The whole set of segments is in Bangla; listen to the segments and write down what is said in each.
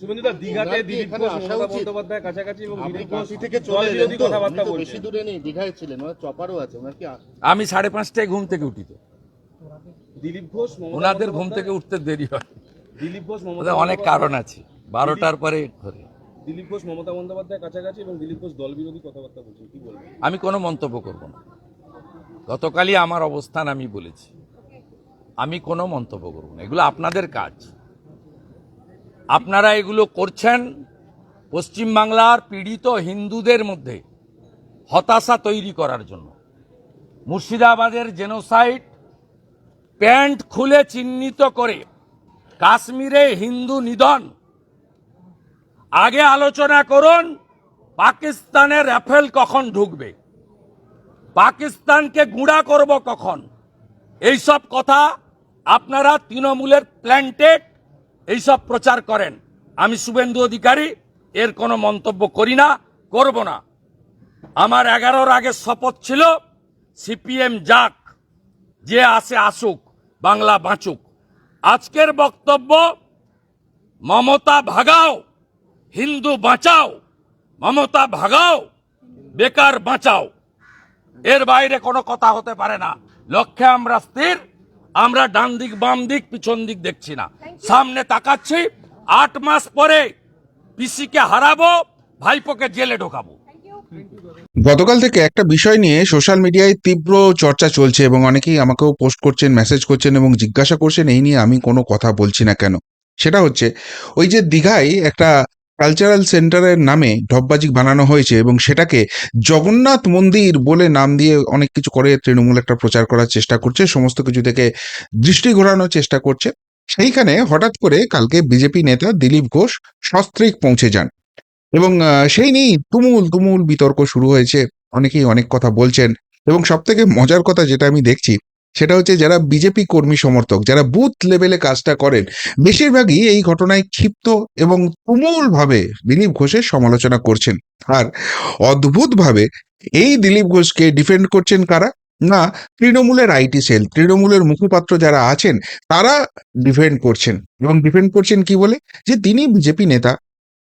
শুভেন্দুদা দীঘাতে দিলীপ ঘোষ মমতা বন্দ্যোপাধ্যায় কাছাকাছি এবং দিলীপ ঘোষ থেকে চলে এলেন তো? কথাবার্তা উনি বেশি দূরে নেই দীঘায় ছিলেন ওনার চপারও আছে ওনার কি আমি সাড়ে পাঁচটায় ঘুম থেকে উঠি তো। দিলীপ ঘোষ ওনাদের ঘুম থেকে উঠতে দেরি হয়। দিলীপ ঘোষ মমতা অনেক কারণ আছে। বারোটার পরে ঘরে। দিলীপ ঘোষ মমতা বন্দ্যোপাধ্যায় কাছাকাছি এবং দিলীপ ঘোষ দলবিরোধী কথাবার্তা বলছেন কি বলবেন? আমি কোনো মন্তব্য করব না। গতকালই আমার অবস্থান আমি বলেছি। আমি কোনো মন্তব্য করব না। এগুলো আপনাদের কাজ। আপনারা এগুলো করছেন পশ্চিমবাংলার পীড়িত হিন্দুদের মধ্যে হতাশা তৈরি করার জন্য। মুর্শিদাবাদের জেনোসাইট প্যান্ট খুলে চিহ্নিত করে কাশ্মীরে হিন্দু নিধন। আগে আলোচনা করুন পাকিস্তানের রাফেল কখন ঢুকবে? পাকিস্তানকে গুঁড়া করব কখন? এইসব কথা আপনারা তৃণমূলের প্ল্যান্টেড এইসব প্রচার করেন। আমি শুভেন্দু অধিকারী, এর কোনো মন্তব্য করি না, করব না। আমার এগারোর আগে শপথ ছিল, সিপিএম যাক, যে আসে আসুক, বাংলা বাঁচুক। আজকের বক্তব্য, মমতা ভাগাও, হিন্দু বাঁচাও, মমতা ভাগাও, বেকার বাঁচাও। এর বাইরে কোনো কথা হতে পারে না। লক্ষ্যে আমরা স্থির, আমরা ডান দিক বাম দিক পিছন দিক দেখছি না। সামনে তাকাচ্ছি, আট মাস পরে পিসিকে হারাবো, ভাইপোকে জেলে ঢোকাবো। গতকাল থেকে একটা বিষয় নিয়ে সোশ্যাল মিডিয়ায় তীব্র চর্চা চলছে এবং অনেকেই আমাকেও পোস্ট করছেন, মেসেজ করছেন এবং জিজ্ঞাসা করছেন, এই নিয়ে আমি কোনো কথা বলছি না কেন? সেটা হচ্ছে, ওই যে দীঘায় একটা কালচারাল সেন্টারের নামে ঢপবাজি বানানো হয়েছে এবং সেটাকে জগন্নাথ মন্দির বলে নাম দিয়ে অনেক কিছু করে তৃণমূল একটা প্রচার করার চেষ্টা করছে, সমস্ত কিছু থেকে দৃষ্টি ঘোরানোর চেষ্টা করছে। সেইখানে হঠাৎ করে কালকে বিজেপি নেতা দিলীপ ঘোষ সস্ত্রীক পৌঁছে যান। এবং সেই নিয়েই তুমুল তুমুল বিতর্ক শুরু হয়েছে। অনেকেই অনেক কথা বলছেন। এবং সব থেকে মজার কথা যেটা আমি দেখছি, সেটা হচ্ছে যারা বিজেপি কর্মী সমর্থক, যারা বুথ লেভেলে কাজটা করেন, বেশিরভাগই এই ঘটনায় ক্ষিপ্ত এবং তুমুলভাবে দিলীপ ঘোষের সমালোচনা করছেন। আর অদ্ভুতভাবে এই দিলীপ ঘোষকে ডিফেন্ড করছেন কারা? না, তৃণমূলের আইটি সেল তৃণমূলের মুখপাত্র যারা আছেন, তারা ডিফেন্ড করছেন। এবং ডিফেন্ড করছেন কি বলে? যে তিনি বিজেপি নেতা,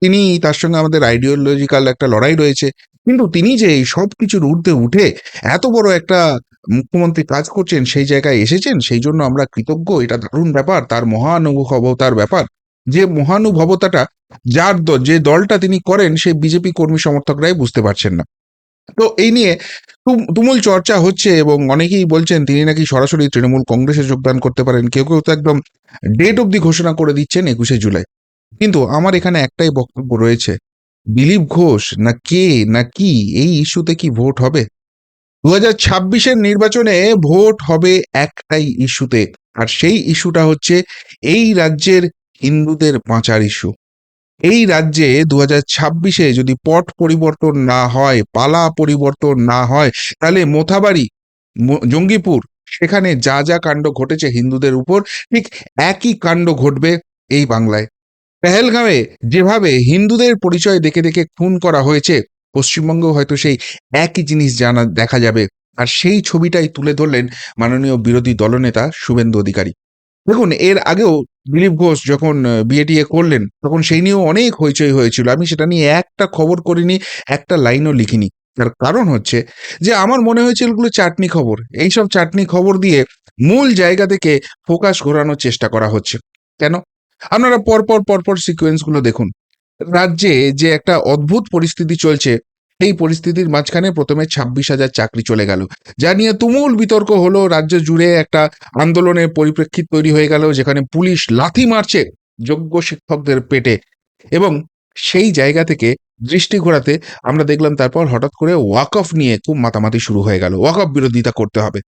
তিনি তার সঙ্গে আমাদের আইডিওলজিক্যাল একটা লড়াই রয়েছে, কিন্তু তিনি যে এই সব কিছুর ঊর্ধ্বে উঠে এত বড় একটা মুখ্যমন্ত্রী কাজ করছেন, সেই জায়গায় এসেছেন, সেই জন্য আমরা কৃতজ্ঞ, এটা দারুণ ব্যাপার, তার মহানুভবতার ব্যাপার। যে মহানুভবতাটা, যার যে দলটা তিনি করেন, সেই বিজেপি কর্মী সমর্থকরাই বুঝতে পারছেন না। তো এই নিয়ে তুম- তুমুল চর্চা হচ্ছে এবং অনেকেই বলছেন তিনি নাকি সরাসরি তৃণমূল কংগ্রেসে যোগদান করতে পারেন। কেউ কেউ তো একদম ডেট অবধি ঘোষণা করে দিচ্ছেন একুশে জুলাই। কিন্তু আমার এখানে একটাই বক্তব্য রয়েছে। দিলীপ ঘোষ না কে না কি এই ইস্যুতে কি ভোট হবে? দু হাজার ছাব্বিশের নির্বাচনে ভোট হবে একটাই ইস্যুতে। আর সেই ইস্যুটা হচ্ছে এই রাজ্যের হিন্দুদের বাঁচার ইস্যু। এই রাজ্যে দু হাজার ছাব্বিশে যদি পট পরিবর্তন না হয়, পালা পরিবর্তন না হয়, তাহলে মোথাবাড়ি জঙ্গিপুর, সেখানে যা যা কাণ্ড ঘটেছে হিন্দুদের উপর, ঠিক একই কাণ্ড ঘটবে এই বাংলায়। পেহেলগাঁওয়ে যেভাবে হিন্দুদের পরিচয় দেখে দেখে খুন করা হয়েছে, পশ্চিমবঙ্গেও হয়তো সেই একই জিনিস জানা, দেখা যাবে। আর সেই ছবিটাই তুলে ধরলেন মাননীয় বিরোধী দলনেতা শুভেন্দু অধিকারী। দেখুন, এর আগেও দিলীপ ঘোষ যখন বিএটিএ করলেন, তখন সেই নিয়েও অনেক হইচই হয়েছিল। আমি সেটা নিয়ে একটা খবর করিনি, একটা লাইনও লিখিনি। তার কারণ হচ্ছে যে, আমার মনে হয়েছিল এগুলো চাটনি খবর। এইসব চাটনি খবর দিয়ে মূল জায়গা থেকে ফোকাস ঘোরানোর চেষ্টা করা হচ্ছে। কেন? আপনারা পরপর পরপর সিকোয়েন্সগুলো দেখুন। রাজ্যে যে একটা অদ্ভুত পরিস্থিতি চলছে এই পরিস্থিতির মাঝখানে প্রথমে ছাব্বিশ হাজার চাকরি চলে গেল। যা নিয়ে তুমুল বিতর্ক হলো, রাজ্য জুড়ে একটা আন্দোলনের পরিপ্রেক্ষিত তৈরি হয়ে গেল, যেখানে পুলিশ লাথি মারছে যোগ্য শিক্ষকদের পেটে। এবং সেই জায়গা থেকে দৃষ্টি ঘোরাতে আমরা দেখলাম, তারপর হঠাৎ করে ওয়াক অফ নিয়ে খুব মাতামাতি শুরু হয়ে গেল। ওয়াক অফ বিরোধিতা করতে হবে।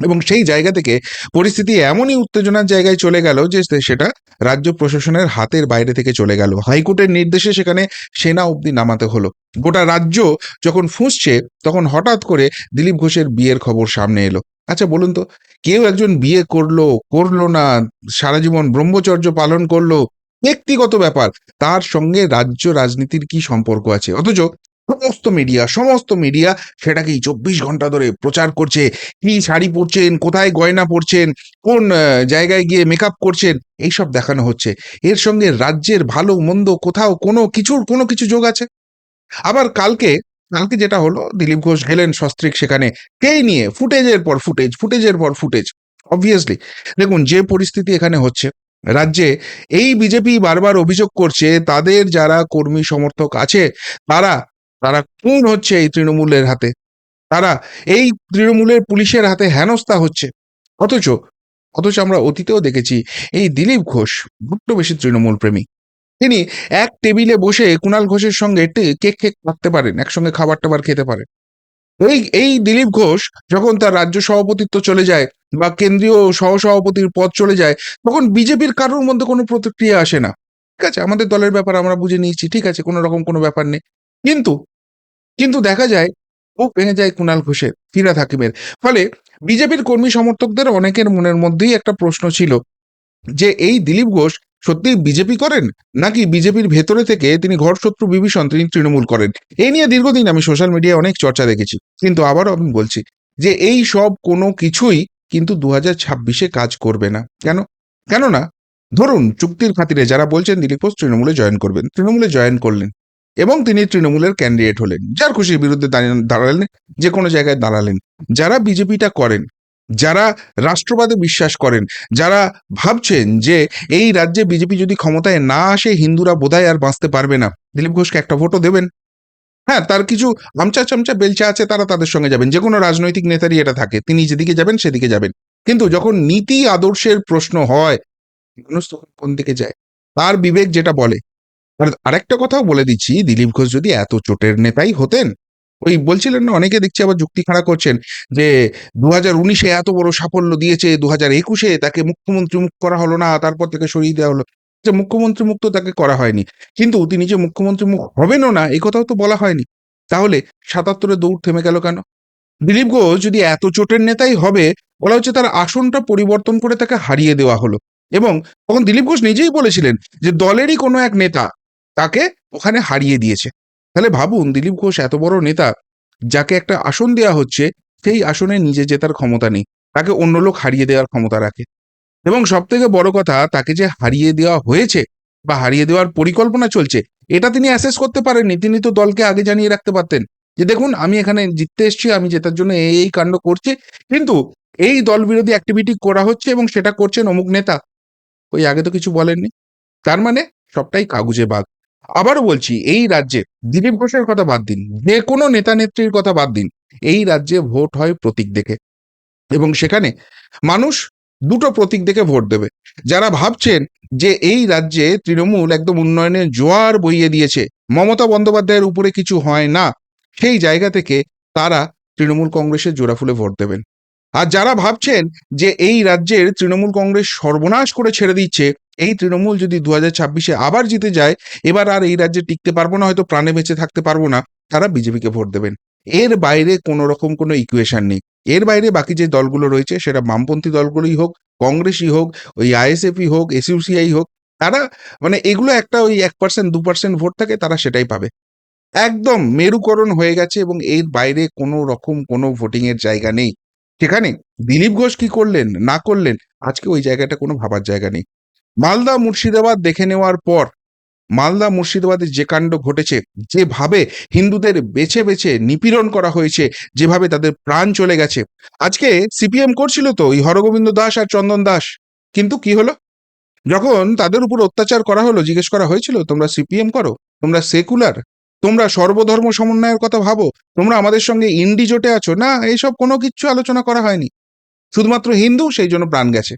এবং সেই জায়গা থেকে পরিস্থিতি এমনই উত্তেজনার জায়গায় চলে গেল যে সেটা রাজ্য প্রশাসনের হাতের বাইরে থেকে চলে গেল। হাইকোর্টের নির্দেশে সেখানে সেনা অবধি নামাতে হলো। গোটা রাজ্য যখন ফুঁসছে, তখন হঠাৎ করে দিলীপ ঘোষের বিয়ের খবর সামনে এলো। আচ্ছা বলুন তো, কেউ একজন বিয়ে করল করল না, সারা জীবন ব্রহ্মচর্য পালন করল? ব্যক্তিগত ব্যাপার, তার সঙ্গে রাজ্য রাজনীতির কি সম্পর্ক আছে? অথচ সমস্ত মিডিয়া সমস্ত মিডিয়া সেটাকেই চব্বিশ ঘণ্টা ধরে প্রচার করছে। কি শাড়ি পরছেন, কোথায় গয়না পরছেন, কোন জায়গায় গিয়ে মেকআপ করছেন, এইসব দেখানো হচ্ছে। এর সঙ্গে রাজ্যের ভালো, মন্দ, কোথাও কোনো কিছুর কোনো কিছু যোগ আছে? আবার কালকে কালকে যেটা হলো, দিলীপ ঘোষ গেলেন সস্ত্রিক সেখানে কেই নিয়ে ফুটেজের পর ফুটেজ, ফুটেজের পর ফুটেজ অবভিয়াসলি দেখুন, যে পরিস্থিতি এখানে হচ্ছে, রাজ্যে এই বিজেপি বারবার অভিযোগ করছে, তাদের যারা কর্মী সমর্থক আছে, তারা তারা খুন হচ্ছে এই তৃণমূলের হাতে। তারা এই তৃণমূলের পুলিশের হাতে হেনস্থা হচ্ছে। অথচ অথচ আমরা অতীতেও দেখেছি এই দিলীপ ঘোষ বড্ড বেশি তৃণমূল প্রেমী। তিনি এক টেবিলে বসে কুণাল ঘোষের সঙ্গে কেক কেক কাটতে পারেন, একসঙ্গে খাবার টাবার খেতে পারেন। এই এই দিলীপ ঘোষ যখন তার রাজ্য সভাপতিত্ব চলে যায় বা কেন্দ্রীয় সহসভাপতির পদ চলে যায়, তখন বিজেপির কারোর মধ্যে কোনো প্রতিক্রিয়া আসে না। ঠিক আছে, আমাদের দলের ব্যাপার আমরা বুঝে নিয়েছি, ঠিক আছে, কোনো রকম কোনো ব্যাপার নেই। কিন্তু কিন্তু দেখা যায় ও ভেঙে যায় কুণাল ঘোষের, ফিরা থাকিমের। ফলে বিজেপির কর্মী সমর্থকদের অনেকের মনের মধ্যেই একটা প্রশ্ন ছিল যে, এই দিলীপ ঘোষ সত্যি বিজেপি করেন? নাকি বিজেপির ভেতরে থেকে তিনি ঘর শত্রু বিভীষণ তিনি তৃণমূল করেন? এই নিয়ে দীর্ঘদিন আমি সোশ্যাল মিডিয়ায় অনেক চর্চা দেখেছি। কিন্তু আবারও আমি বলছি যে, এই সব কোনো কিছুই কিন্তু দু হাজার ছাব্বিশে কাজ করবে না। কেন? কেননা, ধরুন চুক্তির খাতিরে যারা বলছেন দিলীপ ঘোষ তৃণমূলে জয়েন করবেন, তৃণমূলে জয়েন করলেন এবং তিনি তৃণমূলের ক্যান্ডিডেট হলেন। যার খুশির বিরুদ্ধে দাঁড়ালেন, যে কোনো জায়গায় দাঁড়ালেন। যারা বিজেপিটা করেন, যারা রাষ্ট্রবাদে বিশ্বাস করেন, যারা ভাবছেন যে এই রাজ্যে বিজেপি যদি ক্ষমতায় না আসে, হিন্দুরা বোধহয় আর বাঁচতে পারবে না। দিলীপ ঘোষকে একটা ভোটও দেবেন। হ্যাঁ তার কিছু আমচা চামচা বেলচা আছে, তারা তাদের সঙ্গে যাবেন। যে কোনো রাজনৈতিক নেতারই এটা থাকে। তিনি যেদিকে যাবেন, সেদিকে যাবেন। কিন্তু যখন নীতি আদর্শের প্রশ্ন হয়, মানুষ তখন কোন দিকে যায়? তার বিবেক যেটা বলে আর আরেকটা কথাও বলে দিচ্ছি, দিলীপ ঘোষ যদি এত চোটের নেতাই হতেন, ওই বলছিলেন না, অনেকে দেখছি আবার যুক্তি খাড়া করছেন যে দু হাজার উনিশে এত বড় সাফল্য দিয়েছে দু হাজার একুশে তাকে মুখ্যমন্ত্রী মুখ করা হলো না, তারপর তাকে সরিয়ে দেওয়া হলো। যে মুখ্যমন্ত্রী মুক্ত তাকে করা হয়নি, কিন্তু তিনি যে মুখ্যমন্ত্রী মুখ হবেনও না এই কথাও তো বলা হয়নি। তাহলে সাতাত্তরে দৌড় থেমে গেল কেন? দিলীপ ঘোষ যদি এত চোটের নেতাই হবে, বলা হচ্ছে তার আসনটা পরিবর্তন করে তাকে হারিয়ে দেওয়া হলো। এবং তখন দিলীপ ঘোষ নিজেই বলেছিলেন যে দলেরই কোনো এক নেতা তাকে ওখানে হারিয়ে দিয়েছে। তাহলে ভাবুন, দিলীপ ঘোষ এত বড় নেতা, যাকে একটা আসন দেওয়া হচ্ছে, সেই আসনে নিজে জেতার ক্ষমতা নেই। তাকে অন্য লোক হারিয়ে দেওয়ার ক্ষমতা রাখে। এবং সব থেকে বড় কথা, তাকে যে হারিয়ে দেওয়া হয়েছে বা হারিয়ে দেওয়ার পরিকল্পনা চলছে, এটা তিনি অ্যাসেস করতে পারেননি। তিনি তো দলকে আগে জানিয়ে রাখতে পারতেন যে, দেখুন, আমি এখানে জিততে এসেছি, আমি জেতার জন্য এই এই কাণ্ড করছি। কিন্তু এই দল বিরোধী অ্যাক্টিভিটি করা হচ্ছে এবং সেটা করছেন অমুক নেতা। ওই আগে তো কিছু বলেননি। তার মানে সবটাই কাগুজে বাঘ। আবারও বলছি, এই রাজ্যে দিলীপ ঘোষের কথা বাদ দিন, যে কোনো নেতা নেত্রীর কথা বাদ দিন, এই রাজ্যে ভোট হয় প্রতীক দেখে। এবং সেখানে মানুষ দুটো প্রতীক দেখে ভোট দেবে। যারা ভাবছেন যে এই রাজ্যে তৃণমূল একদম উন্নয়নের জোয়ার বইয়ে দিয়েছে, মমতা বন্দ্যোপাধ্যায়ের উপরে কিছু হয় না, সেই জায়গা থেকে তারা তৃণমূল কংগ্রেসের জোড়াফুলে ভোট দেবেন। আর যারা ভাবছেন যে এই রাজ্যের তৃণমূল কংগ্রেস সর্বনাশ করে ছেড়ে দিচ্ছে এই তৃণমূল যদি দু হাজার ছাব্বিশে আবার জিতে যায়, এবার আর এই রাজ্যে টিকতে পারব না, হয়তো প্রাণে বেঁচে থাকতে পারব না, তারা বিজেপিকে ভোট দেবেন। এর বাইরে কোনো রকম কোনো ইকুয়েশন নেই। এর বাইরে বাকি যে দলগুলো রয়েছে, সেটা বামপন্থী দলগুলোই হোক, কংগ্রেসই হোক, ওই আইএসএফই হোক, এসইউসিআই হোক, তারা মানে এগুলো একটা ওই এক পার্সেন্ট দু পার্সেন্ট ভোট থাকে, তারা সেটাই পাবে। একদম মেরুকরণ হয়ে গেছে এবং এর বাইরে কোনো রকম কোনো ভোটিং এর জায়গা নেই। সেখানে দিলীপ ঘোষ কি করলেন, না করলেন, আজকে ওই জায়গাটা কোনো ভাবার জায়গা নেই। মালদা মুর্শিদাবাদ দেখে নেওয়ার পর মালদা মুর্শিদাবাদে যে কাণ্ড ঘটেছে, যেভাবে হিন্দুদের বেছে বেছে নিপীড়ন করা হয়েছে, যেভাবে তাদের প্রাণ চলে গেছে। আজকে সিপিএম করছিল তো ওই হরগোবিন্দ দাস আর চন্দন দাস। কিন্তু কি হলো? যখন তাদের উপর অত্যাচার করা হলো, জিজ্ঞেস করা হয়েছিল, তোমরা সিপিএম করো? তোমরা সেকুলার? তোমরা সর্বধর্ম সমন্বয়ের কথা ভাবো? তোমরা আমাদের সঙ্গে ইন্ডি জোটে আছো? না এইসব কোনো কিছু আলোচনা করা হয়নি। শুধুমাত্র হিন্দু সেই জন্য প্রাণ গেছে।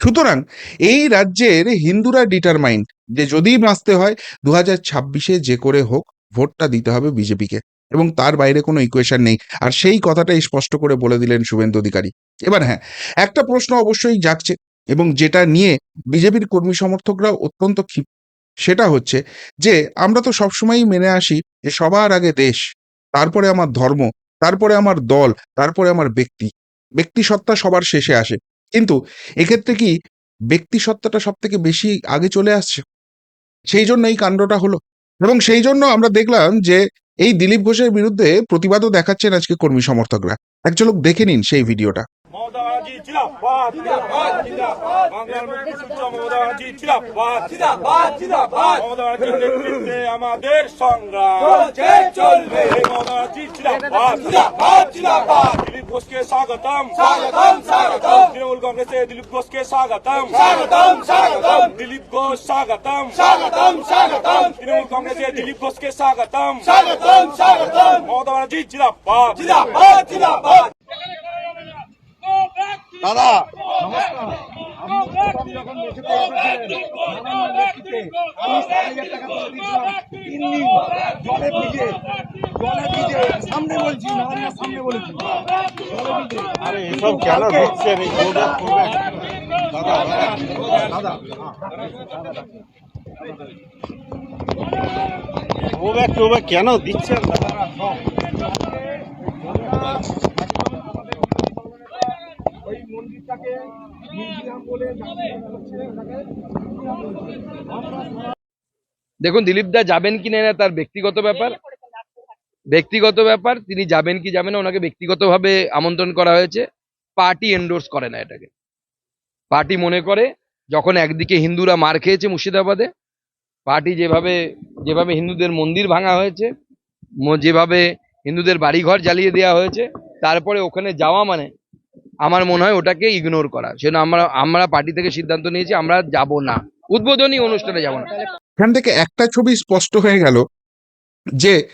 সুতরাং এই রাজ্যের হিন্দুরা ডিটারমাইন্ড যে যদি বাঁচতে হয় দু হাজার ছাব্বিশে যে করে হোক, ভোটটা দিতে হবে বিজেপিকে। এবং তার বাইরে কোনো ইকুয়েশন নেই। আর সেই কথাটাই স্পষ্ট করে বলে দিলেন শুভেন্দু অধিকারী। এবার হ্যাঁ একটা প্রশ্ন অবশ্যই জাগছে এবং যেটা নিয়ে বিজেপির কর্মী সমর্থকরা অত্যন্ত ক্ষিপ্ত। সেটা হচ্ছে যে, আমরা তো সবসময়ই মেনে আসি যে সবার আগে দেশ, তারপরে আমার ধর্ম, তারপরে আমার দল, তারপরে আমার ব্যক্তি। ব্যক্তি সত্তা সবার শেষে আসে। কিন্তু এক্ষেত্রে কি ব্যক্তি সত্তাটা সব থেকে বেশি আগে চলে আসছে? সেই জন্য এই কাণ্ডটা হলো। এবং সেই জন্য আমরা দেখলাম যে এই দিলীপ ঘোষের বিরুদ্ধে প্রতিবাদও দেখাচ্ছেন আজকে কর্মী সমর্থকরা। এক ঝলক দেখে নিন সেই ভিডিওটা। ব্যানার্জি জিন্দাবাদ জিন্দাবাদ জিন্দাবাদ। বাংলার মুখ্যমন্ত্রী মমতা ব্যানার্জি জিন্দাবাদ জিন্দাবাদ জিন্দাবাদ। মমতা ব্যানার্জির নেতৃত্বে আমাদের সংগ্রাম। চলছে চলবে। মমতা ব্যানার্জি জিন্দাবাদ। জিন্দাবাদ জিন্দাবাদ। দিলীপ ঘোষকে স্বাগতম। স্বাগতম স্বাগতম। তৃণমূল কংগ্রেসে দিলীপ ঘোষকে স্বাগতম। স্বাগতম স্বাগতম। দিলীপ ঘোষ স্বাগতম। স্বাগতম স্বাগতম। তৃণমূল কংগ্রেসে দিলীপ ঘোষকে স্বাগতম। স্বাগতম স্বাগতম। মমতা ব্যানার্জি জিন্দাবাদ। জিন্দাবাদ জিন্দাবাদ। দাদা, আরে, এসব কেন দিচ্ছেন এই গোব্যাক ফোব্যাক দাদা দাদা গোব্যাক টোব্যাক কেন দিচ্ছেন? দাদা। দেখুন, দিলীপ দা যাবেন কি না তার ব্যক্তিগত ব্যাপার। ব্যক্তিগত ব্যাপার, তিনি যাবেন কি যাবেন না, ওনাকে ব্যক্তিগতভাবে আমন্ত্রণ করা হয়েছে। পার্টি এন্ডোর্স করে না এটাকে। পার্টি মনে করে, যখন একদিকে হিন্দুরা মার খেয়েছে মুর্শিদাবাদে, পার্টি যেভাবে যেভাবে হিন্দুদের মন্দির ভাঙা হয়েছে যেভাবে হিন্দুদের বাড়িঘর জ্বালিয়ে দেওয়া হয়েছে, তারপরে ওখানে যাওয়া মানে আমার মনে হয় ওটাকে ইগনোর করা। সেজন্য আমরা আমরা পার্টি থেকে সিদ্ধান্ত নিয়েছি, আমরা যাব না। উদ্বোধনী অনুষ্ঠানে যাব না। এখান থেকে একটা ছবি স্পষ্ট হয়ে গেল যে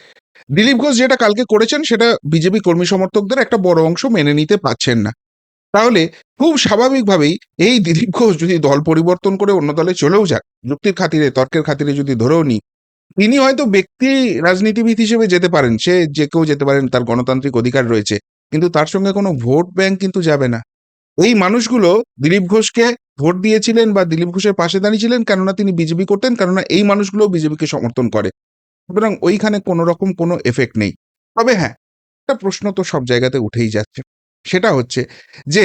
দিলীপ ঘোষ যেটা কালকে করেছেন, সেটা বিজেপি কর্মী সমর্থকদের একটা বড় অংশ মেনে নিতে পারছেন না। তাহলে খুব স্বাভাবিকভাবেই এই দিলীপ ঘোষ যদি দল পরিবর্তন করে অন্য দলে চলেও যাক, যুক্তির খাতিরে, তর্কের খাতিরে যদি ধরেও নি তিনি হয়তো ব্যক্তি, রাজনীতিবিদ হিসেবে যেতে পারেন, সে যে কেউ যেতে পারেন, তার গণতান্ত্রিক অধিকার রয়েছে। কিন্তু তার সঙ্গে কোনো ভোট ব্যাংক কিন্তু যাবে না। এই মানুষগুলো দিলীপ ঘোষকে ভোট দিয়েছিলেন বা দিলীপ ঘোষের পাশে দাঁড়িয়েছিলেন কেননা তিনি বিজেপি করতেন, কেননা এই মানুষগুলো বিজেপিকে সমর্থন করে। সুতরাং ওইখানে কোনো রকম কোনো এফেক্ট নেই। তবে হ্যাঁ একটা প্রশ্ন তো সব জায়গাতে উঠেই যাচ্ছে। সেটা হচ্ছে যে,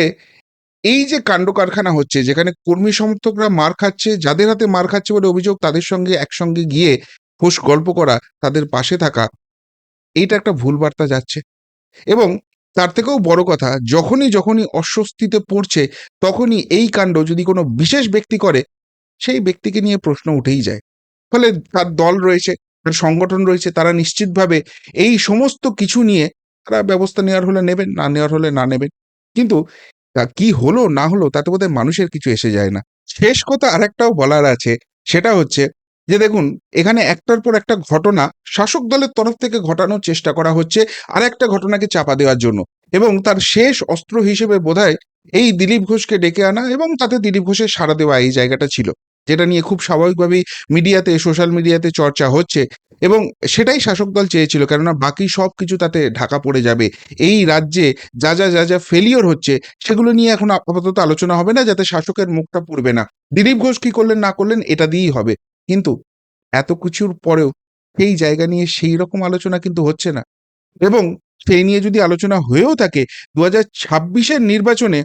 এই যে কাণ্ড কারখানা হচ্ছে, যেখানে কর্মী সমর্থকরা মার খাচ্ছে, যাদের হাতে মার খাচ্ছে বলে অভিযোগ, তাদের সঙ্গে একসঙ্গে গিয়ে খোশ গল্প করা, তাদের পাশে থাকা, এইটা একটা ভুল বার্তা যাচ্ছে। এবং তার থেকেও বড় কথা, যখনই যখনই অস্বস্তিতে পড়ছে, তখনই এই কাণ্ড যদি কোনো বিশেষ ব্যক্তি করে, সেই ব্যক্তিকে নিয়ে প্রশ্ন উঠেই যায়। ফলে তার দল রয়েছে, তার সংগঠন রয়েছে, তারা নিশ্চিতভাবে এই সমস্ত কিছু নিয়ে তারা ব্যবস্থা নেওয়ার হলে নেবেন, না নেওয়ার হলে না নেবেন। কিন্তু কি হলো, না হলো, তাতে বোধহয় মানুষের কিছু এসে যায় না। শেষ কথা আরেকটাও বলার আছে, সেটা হচ্ছে যে দেখুন, এখানে একটার পর একটা ঘটনা শাসক দলের তরফ থেকে ঘটানোর চেষ্টা করা হচ্ছে আর একটা ঘটনাকে চাপা দেওয়ার জন্য এবং তার শেষ অস্ত্র হিসেবে বোধহয় এই দিলীপ ঘোষকে ডেকে আনা এবং তাতে দিলীপ ঘোষের সাড়া দেওয়া এই জায়গাটা ছিল। যেটা নিয়ে খুব স্বাভাবিকভাবেই মিডিয়াতে, সোশ্যাল মিডিয়াতে চর্চা হচ্ছে এবং সেটাই শাসক দল চেয়েছিল, কেননা বাকি সব কিছু তাতে ঢাকা পড়ে যাবে। এই রাজ্যে যা যা যা যা ফেলিওর হচ্ছে সেগুলো নিয়ে এখন আপাতত আলোচনা হবে না, যাতে শাসকের মুখটা পুড়বে না। দিলীপ ঘোষ কি করলেন, না করলেন, এটা দিয়েই হবে। কিন্তু এত কিছুর পরেও সেই জায়গা নিয়ে সেই রকম আলোচনা কিন্তু হচ্ছে না। এবং সেই নিয়ে যদি আলোচনা হয়েও থাকে দু হাজার ছাব্বিশের নির্বাচনে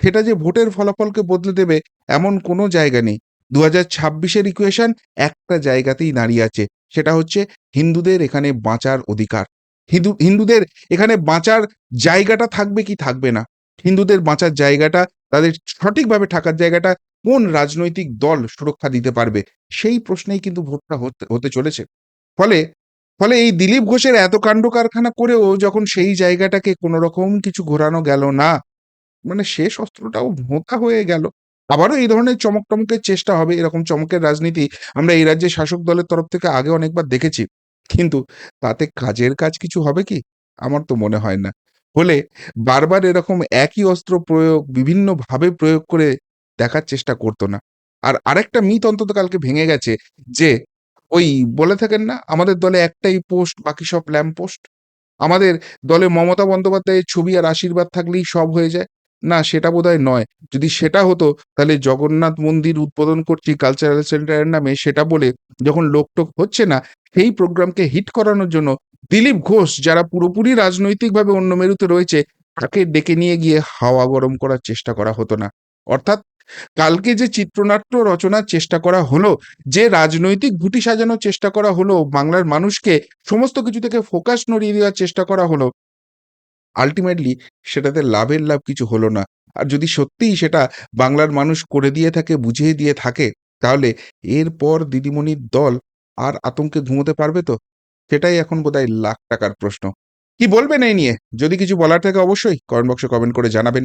সেটা যে ভোটের ফলাফলকে বদলে দেবে এমন কোনো জায়গা নেই। দু হাজার ছাব্বিশের ইকুয়েশন একটা জায়গাতেই দাঁড়িয়ে আছে, সেটা হচ্ছে হিন্দুদের এখানে বাঁচার অধিকার। হিন্দু, হিন্দুদের এখানে বাঁচার জায়গাটা থাকবে কি থাকবে না? হিন্দুদের বাঁচার জায়গাটা, তাদের সঠিকভাবে থাকার জায়গাটা কোন রাজনৈতিক দল সুরক্ষা দিতে পারবে? সেই প্রশ্নেই কিন্তু ভোটটা হতে চলেছে। ফলে ফলে এই দিলীপ ঘোষের এত কাণ্ড কারখানা করেও যখন সেই জায়গাটাকে কোনো রকম কিছু ঘোরানো গেল না মানে শেষ অস্ত্রটাও ভোঁতা হয়ে গেল। আবারও এই ধরনের চমক টমকের চেষ্টা হবে, এরকম চমকের রাজনীতি আমরা এই রাজ্যে শাসক দলের তরফ থেকে আগে অনেকবার দেখেছি। কিন্তু তাতে কাজের কাজ কিছু হবে কি? আমার তো মনে হয় না। হলে বারবার এরকম একই অস্ত্র প্রয়োগ, বিভিন্নভাবে প্রয়োগ করে দেখার চেষ্টা করতো না। আর আরেকটা মিথ অন্তত কালকে ভেঙে গেছে যে, ওই বলে থাকেন না, আমাদের দলে একটাই পোস্ট, বাকি সব ল্যাম্প পোস্ট। আমাদের দলে মমতা বন্দ্যোপাধ্যায়ের ছবি আর আশীর্বাদ থাকলেই সব হয়ে যায়। না, সেটা বোধহয় নয়। যদি সেটা হতো, তাহলে জগন্নাথ মন্দির উদ্বোধন করছি কালচারাল সেন্টারের নামে, সেটা বলে যখন লোকটোক হচ্ছে না, সেই প্রোগ্রামকে হিট করানোর জন্য দিলীপ ঘোষ, যারা পুরোপুরি রাজনৈতিকভাবে অন্য মেরুতে রয়েছে, তাকে ডেকে নিয়ে গিয়ে হাওয়া গরম করার চেষ্টা করা হতো না। অর্থাৎ কালকে যে চিত্রনাট্য রচনার চেষ্টা করা হলো, যে রাজনৈতিক ভুটি সাজানোর চেষ্টা করা হলো, বাংলার মানুষকে সমস্ত কিছু থেকে ফোকাস নড়িয়ে দেওয়ার চেষ্টা করা হলো আলটিমেটলি সেটাতে লাভের লাভ কিছু হলো না। আর যদি সত্যিই সেটা বাংলার মানুষ করে দিয়ে থাকে, বুঝিয়ে দিয়ে থাকে, তাহলে এরপর দিদিমণির দল আর আতঙ্কে ঘুমোতে পারবে তো? সেটাই এখন বোধহয় লাখ টাকার প্রশ্ন। কি বলবেন এই নিয়ে? যদি কিছু বলার থাকে অবশ্যই কমেন্ট বক্সে কমেন্ট করে জানাবেন।